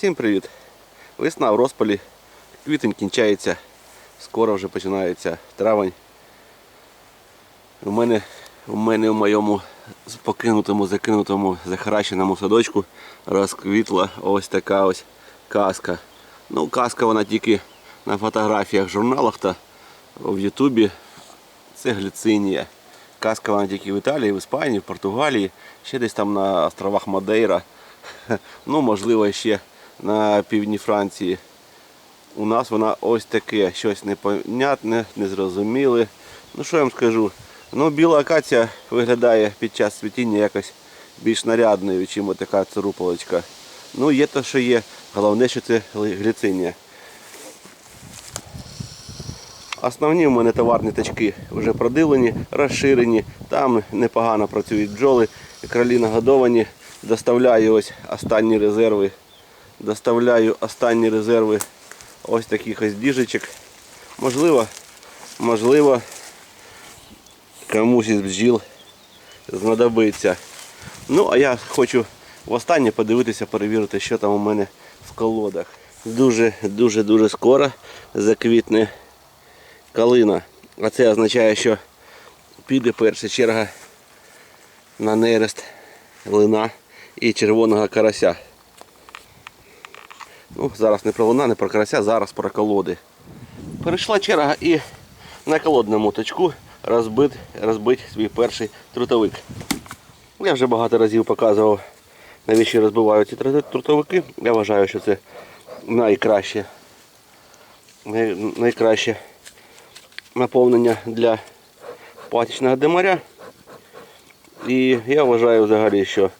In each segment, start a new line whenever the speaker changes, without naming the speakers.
Всім привіт! Весна в розпалі, квітень кінчається, скоро вже починається травень. У мене, у мене в моєму покинутому, закинутому, захаращеному садочку розквітла ось така ось казка. Ну, казка вона тільки на фотографіях, журналах та в Ютубі. Це гліцинія. Казка вона тільки в Італії, в Іспанії, в Португалії, ще десь там на островах Мадейра. Ну, можливо, ще на півдні Франції. У нас вона ось таке, щось непонятне, незрозуміле. Ну що я вам скажу? Ну, біла акація виглядає під час цвітіння якось більш нарядною, ніж така царупалочка. Ну, є те, що є. Головне, що це гліцинія. Основні в мене товарні тачки вже продилені, розширені. Там непогано працюють бджоли, кролі нагодовані. Доставляю ось останні резерви. Доставляю останні резерви ось таких ось діжечок. Можливо, можливо, комусь із бджіл знадобиться. Ну, а я хочу востаннє подивитися, перевірити, що там у мене в колодах. Дуже, дуже, дуже скоро заквітне калина. А це означає, що піде перша черга на нерест лина і червоного карася. Ну, зараз не про лина, не про карася, зараз про колоди. Перейшла черга і на колодному точку розбит, розбить свій перший трутовик. Я вже багато разів показував, навіщо розбивають ці трутовики. Я вважаю, що це найкраще, най- найкраще наповнення для патічного демаря. І я вважаю взагалі, що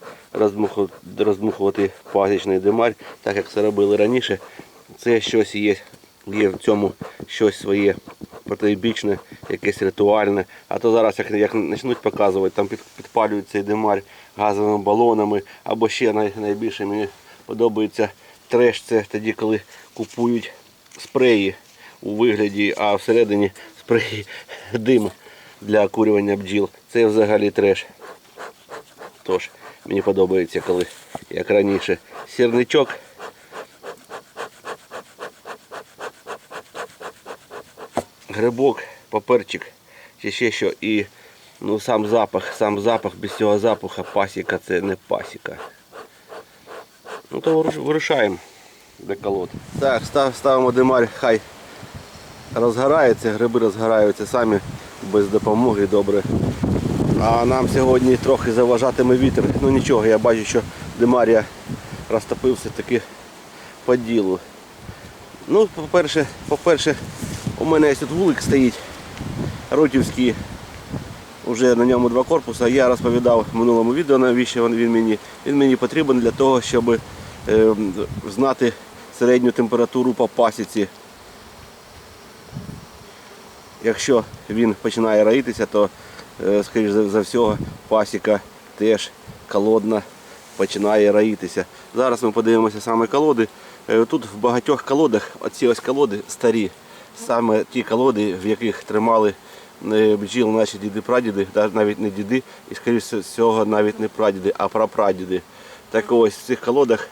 роздмухувати пасічний демарь, так як це робили раніше, це щось є, є в цьому щось своє протибічне, якесь ритуальне. А то зараз, як, як почнуть показувати, там під, підпалюють цей демарь газовими балонами, або ще най, найбільше мені подобається треш, це тоді, коли купують спреї у вигляді, а всередині спреї дим для окурювання бджіл. Це взагалі треш. Тож, мені подобається, коли, як раніше, сірничок. Грибок, паперчик, чи ще що. І ну, сам запах, сам запах, без цього запаху пасіка це не пасіка. Ну то вируш- вирушаємо до. Так, став, ставимо димарь, хай розгорається, гриби розгораються самі без допомоги добре. А нам сьогодні трохи заважатиме вітер. Ну нічого, я бачу, що Демарія розтопився таки по ділу. Ну, по-перше, по-перше, у мене ось тут вулик стоїть. Рутівський. Уже на ньому два корпуси. Я розповідав в минулому відео, навіщо він мені. Він мені потрібен для того, щоб е, знати середню температуру по пасіці. Якщо він починає раїтися, то, скоріш за, всього, пасіка теж колодна починає раїтися. Зараз ми подивимося саме колоди. Е, Тут в багатьох колодах, оці ось колоди старі, саме ті колоди, в яких тримали е, бджіл наші діди-прадіди, навіть не діди, і скоріш всього навіть не прадіди, а прапрадіди. Так ось в цих колодах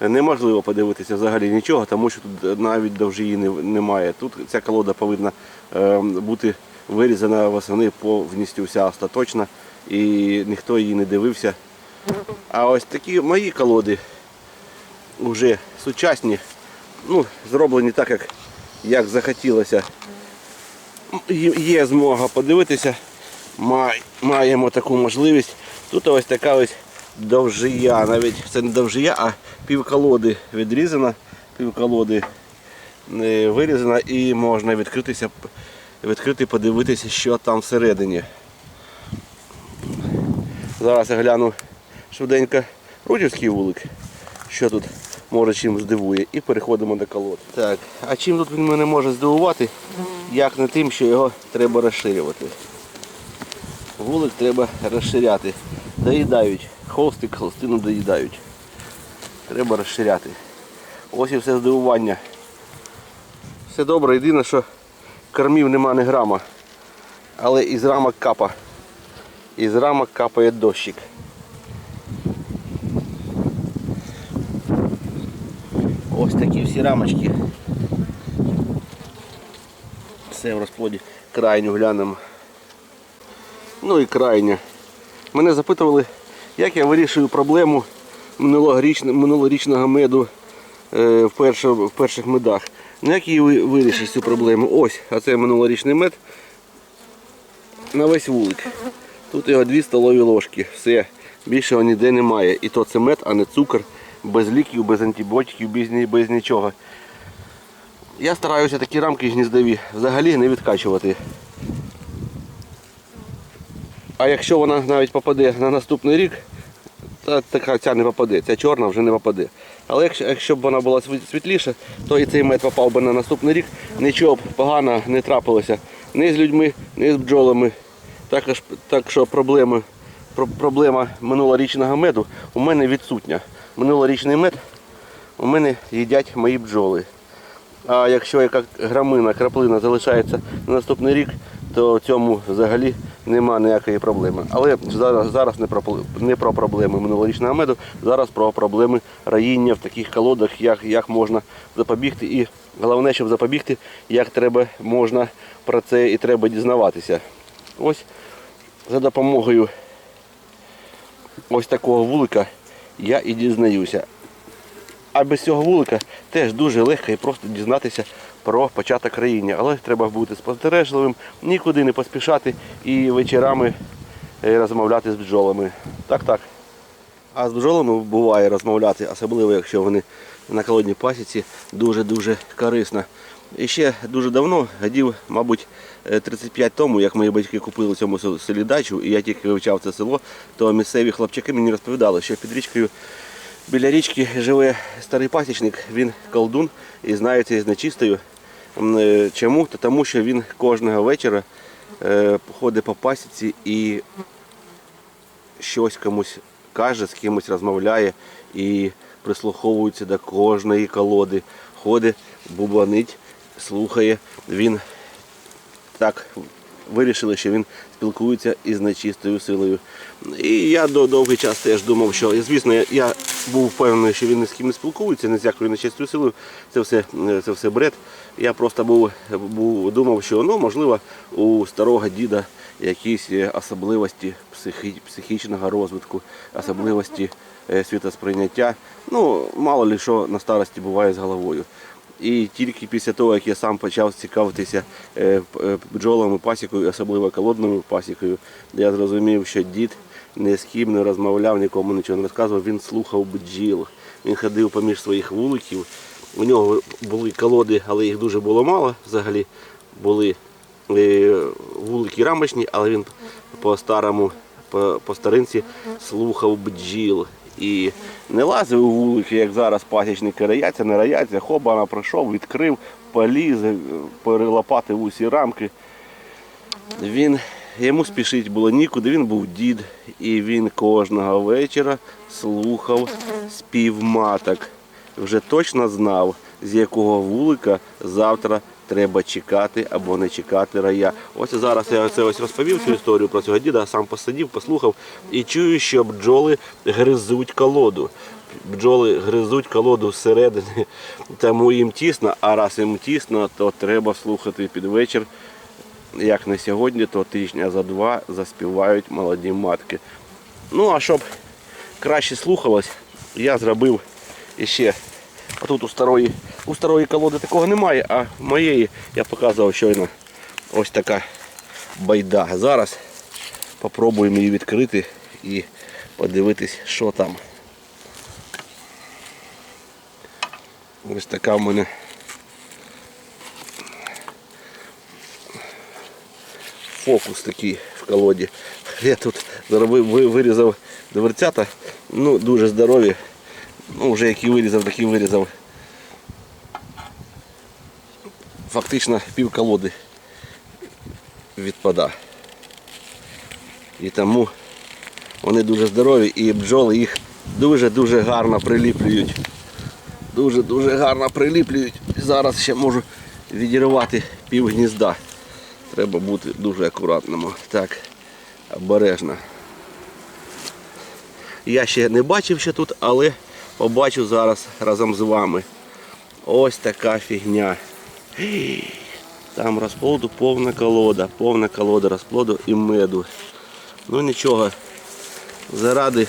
неможливо подивитися взагалі нічого, тому що тут навіть довжиї немає. Тут ця колода повинна е, бути вирізана восени повністю вся остаточно і ніхто її не дивився. А ось такі мої колоди вже сучасні, ну, зроблені так, як, як захотілося. Є- Є змога подивитися, маємо таку можливість. Тут ось така ось довжия, навіть це не довжия, а півколоди відрізана, півколоди е, вирізана і можна відкритися, відкрити, подивитися, що там всередині. Зараз я гляну швиденько Рудівський вулик, що тут може чим здивує, і переходимо до колод. Так, а чим тут він мене може здивувати, як не тим, що його треба розширювати. Вулик треба розширяти. Доїдають. Холстик, холстину доїдають. Треба розширяти. Ось і все здивування. Все добре, єдине, що кормів нема ні грама. Але із рамок капа. Із рамок капає дощик. Ось такі всі рамочки. Все в розплоді. Крайню глянемо. Ну і крайня. Мене запитували, як я вирішую проблему минулорічного, меду е, в перших медах. Ну як її ви- вирішиш цю проблему? Ось, а це минулорічний мед на весь вулик. Тут його дві столові ложки. Все. Більше його ніде немає. І то це мед, а не цукор, без ліків, без антибіотиків, без, без нічого. Я стараюся такі рамки гніздові взагалі не відкачувати. А якщо вона навіть попаде на наступний рік, та така ця не попаде, ця чорна вже не попаде. Але якщо, якщо б вона була світліша, то і цей мед попав би на наступний рік, нічого б поганого не трапилося ні з людьми, ні з бджолами. Також так що проблеми, про- проблема минулорічного меду у мене відсутня. Минулорічний мед у мене їдять мої бджоли. А якщо яка грамина, краплина залишається на наступний рік, то в цьому взагалі нема ніякої проблеми. Але зараз, зараз не, про, не про проблеми минулорічного меду, зараз про проблеми раїння в таких колодах, як, як можна запобігти. І головне, щоб запобігти, як треба можна про це і треба дізнаватися. Ось за допомогою ось такого вулика я і дізнаюся. А без цього вулика теж дуже легко і просто дізнатися про початок країння. Але треба бути спостережливим, нікуди не поспішати і вечорами е, розмовляти з бджолами. Так, так. А з бджолами буває розмовляти, особливо якщо вони на колодній пасіці, дуже-дуже корисно. І ще дуже давно, годів, мабуть, е, 35 тому, як мої батьки купили цьому селі дачу, і я тільки вивчав це село, то місцеві хлопчаки мені розповідали, що під річкою Біля річки живе старий пасічник, він колдун і знається з нечистою. Е, Чому? Та тому що він кожного вечора е, ходить по пасіці і щось комусь каже, з кимось розмовляє і прислуховується до кожної колоди. Ходить, бубанить, слухає. Він так вирішили, що він спілкується із нечистою силою. І я до довгий час теж думав, що звісно, я був впевнений, що він ні з ким не спілкується, ні з якою нечистою силою. Це все, е, це все бред. Я просто був, був думав, що ну, можливо у старого діда якісь е, особливості психі, психічного розвитку, особливості е, світосприйняття. Ну, мало ли що на старості буває з головою. І тільки після того, як я сам почав цікавитися бджолами пасікою, особливо колодною пасікою, я зрозумів, що дід ні з ким не розмовляв, нікому нічого не розказував, він слухав бджіл. Він ходив поміж своїх вуликів. У нього були колоди, але їх дуже було мало взагалі. Були е, вулики рамочні, але він по старому, по, по старинці слухав бджіл. І не лазив у вулики, як зараз пасічники раяться, не раяться, хоба вона пройшов, відкрив, поліз, е, перелопатив усі рамки. Він йому спішить було нікуди, він був дід, і він кожного вечора слухав спів маток. Вже точно знав, з якого вулика завтра треба чекати або не чекати рая. Ось зараз я це ось розповів цю історію про цього діда, сам посидів, послухав і чую, що бджоли гризуть колоду. Бджоли гризуть колоду зсередини, тому їм тісно, а раз їм тісно, то треба слухати під вечір як не сьогодні, то тижня за два заспівають молоді матки. Ну а щоб краще слухалось, я зробив іще. А тут у старої, у старої колоди такого немає, а в моєї я показував щойно ось така байда. Зараз попробуємо її відкрити і подивитись, що там. Ось така в мене фокус такий в колоді. Я тут зробив, ви- вирізав дверцята, ну дуже здорові. Ну, вже які вирізав, такі вирізав. Фактично пів колоди відпада. І тому вони дуже здорові і бджоли їх дуже-дуже гарно приліплюють. Дуже-дуже гарно приліплюють. Зараз ще можу відірвати пів гнізда. Треба бути дуже акуратним. Так, обережно. Я ще не бачив ще тут, але побачу зараз разом з вами. Ось така фігня. Там розплоду повна колода, повна колода розплоду і меду. Ну нічого, заради,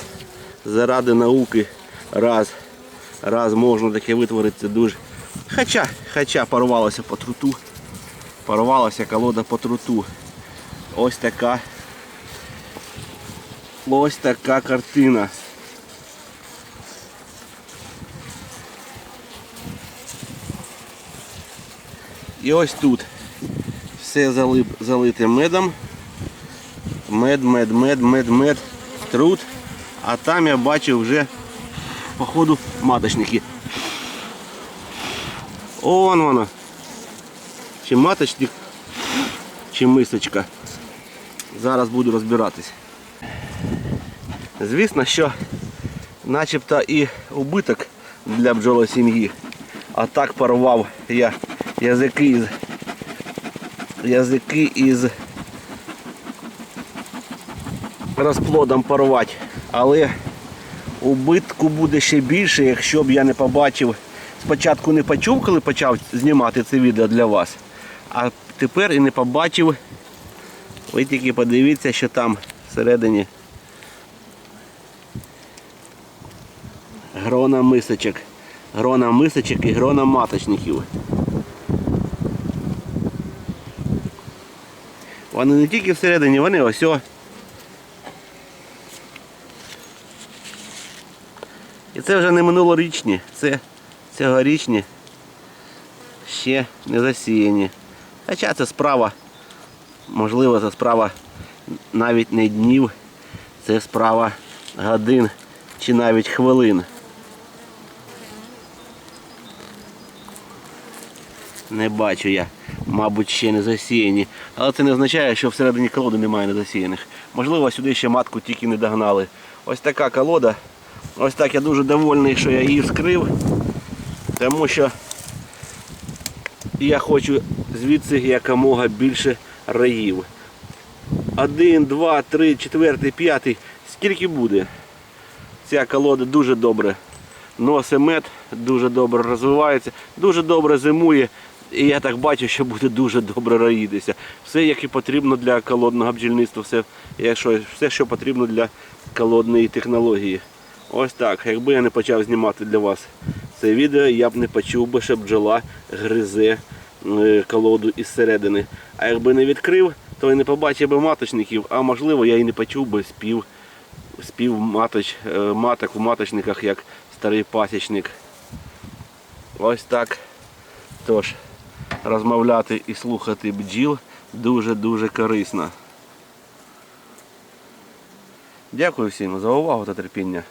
заради науки раз, раз можна таке витворити, дуже. Хоча, хоча порвалося по труту. Порвалася колода по труту. Ось така. Ось така картина. І ось тут все залип, залите медом. Мед, мед, мед, мед, мед, труд. А там я бачив вже походу маточники. Он воно. Чи маточник, чи мисочка. Зараз буду розбиратись. Звісно, що начебто і убиток для бджолосім'ї. А так порвав я язики із язики із розплодом порвати. Але убитку буде ще більше, якщо б я не побачив. Спочатку не почув, коли почав знімати це відео для вас. А тепер і не побачив. Ви тільки подивіться, що там всередині грона мисочок. Грона мисочок і грона маточників. Вони не тільки всередині, вони ось. І це вже не минулорічні, це цьогорічні ще не засіяні. Хоча це справа, можливо, це справа навіть не днів, це справа годин чи навіть хвилин. Не бачу я, мабуть, ще не засіяні. Але це не означає, що всередині колоди немає недосіяних. Можливо, сюди ще матку тільки не догнали. Ось така колода. Ось так я дуже довольний, що я її вскрив. Тому що я хочу звідси якомога більше раїв. Один, два, три, четвертий, п'ятий. Скільки буде? Ця колода дуже добре носить мед, дуже добре розвивається, дуже добре зимує. І я так бачу, що буде дуже добре роїтися. Все, як і потрібно для колодного бджільництва, все, все, що потрібно для колодної технології. Ось так. Якби я не почав знімати для вас це відео, я б не почув би, що бджола гризе е, колоду із середини. А якби не відкрив, то і не побачив би маточників, а можливо я і не почув би спів, спів маточ, е, маток в маточниках, як старий пасічник. Ось так. Тож, розмовляти і слухати бджіл дуже-дуже корисно. Дякую всім за увагу та терпіння.